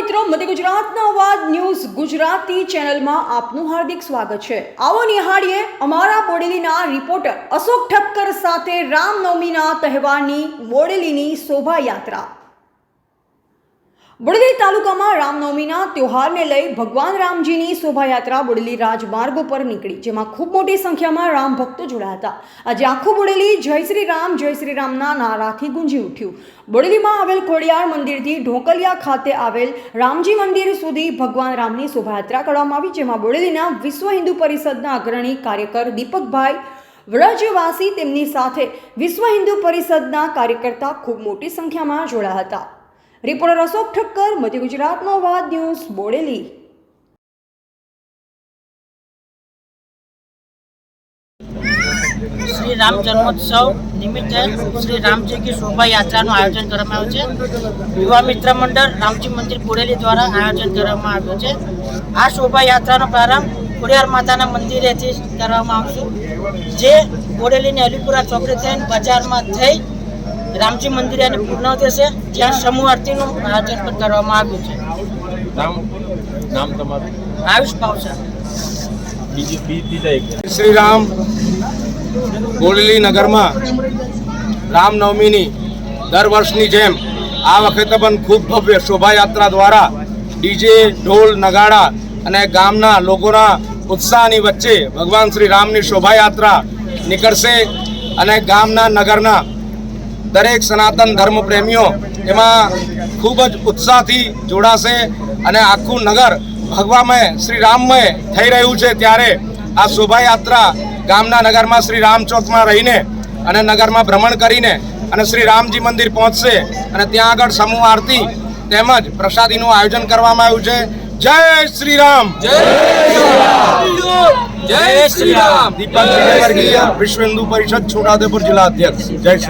મધ્ય ગુજરાતના અવાજ ન્યૂઝ ગુજરાતી ચેનલમાં આપનું હાર્દિક સ્વાગત છે. આવો નિહાળીએ અમારા બોડેલીના રિપોર્ટર અશોક ઠક્કર સાથે રામનવમીના તહેવારની બોડેલીની શોભાયાત્રા. બોડેલી તાલુકામાં રામનવમીના તહેવારને લઈ ભગવાન રામજીની શોભાયાત્રા બોડેલી રાજમાર્ગો પર નીકળી, જેમાં ખૂબ મોટી સંખ્યામાં રામ ભક્તો જોડાયા હતા. આજે આખું બોડેલી જય શ્રી રામ, જય શ્રી રામના નારાથી ગુંજી ઉઠ્યું. બોડેલીમાં આવેલ ખોડિયાર મંદિરથી ઢોકલિયા ખાતે આવેલ રામજી મંદિર સુધી ભગવાન રામની શોભાયાત્રા કરવામાં આવી, જેમાં બોડેલીના વિશ્વ હિન્દુ પરિષદના અગ્રણી કાર્યકર દીપકભાઈ વ્રજવાસી તેમની સાથે વિશ્વ હિન્દુ પરિષદના કાર્યકર્તા ખૂબ મોટી સંખ્યામાં જોડાયા હતા. રિપોર્ટર અશોક ઠક્કર, મધ્ય ગુજરાતનો અવાજ ન્યૂઝ, બોડેલી. શ્રી રામ જન્મોત્સવ નિમિત્તે શ્રી રામજી કી શોભા યાત્રાનું આયોજન કરવામાં આવ્યું છે. યુવા મિત્ર મંડળ રામજી મંદિર બોડેલી દ્વારા આયોજન કરવામાં આવ્યું છે. આ શોભા યાત્રાનો પ્રારંભ ખોડિયાર માતાના મંદિરેથી કરવામાં આવશે. જે બોડેલીની અલીપુરા ચોકડી થઈને બજારમાં થઈ રામજી મંદિરે એની પૂર્ણ થશે જ્યાં સમૂહ આરતીનું આયોજન પણ કરવામાં આવ્યું છે. નામ નામ તમારું? આયુષ એક. શ્રી રામ બોરેલી નગરમાં રામનવમીની દર વર્ષની જેમ આ વખતે પણ ખૂબ ભવ્ય શોભાયાત્રા દ્વારા ડીજે ઢોલ નગાડા અને ગામના લોકોના ઉત્સાહની વચ્ચે ભગવાન શ્રી રામની શોભાયાત્રા નીકળશે અને ગામના નગરના દરેક સનાતન ધર્મ પ્રેમીઓ એમાં ખૂબ જ ઉત્સાહથી જોડાશે અને આખું નગર ભગવામય શ્રી રામમય થઈ રહ્યું છે ત્યારે આ શોભાયાત્રા ગામના નગરમાં શ્રી રામ ચોકમાં રહીને અને નગરમાં ભ્રમણ કરીને અને શ્રી રામજી મંદિર પહોંચશે અને ત્યાં આગળ સમૂહ આરતી તેમજ પ્રસાદીનું આયોજન કરવામાં આવ્યું છે. જય શ્રી રામ જય જય શ્રી રામ દીપક વિશ્વ હિન્દુ પરિષદ છોટાઉદેપુર જિલ્લા અધ્યક્ષ. જય શ્રી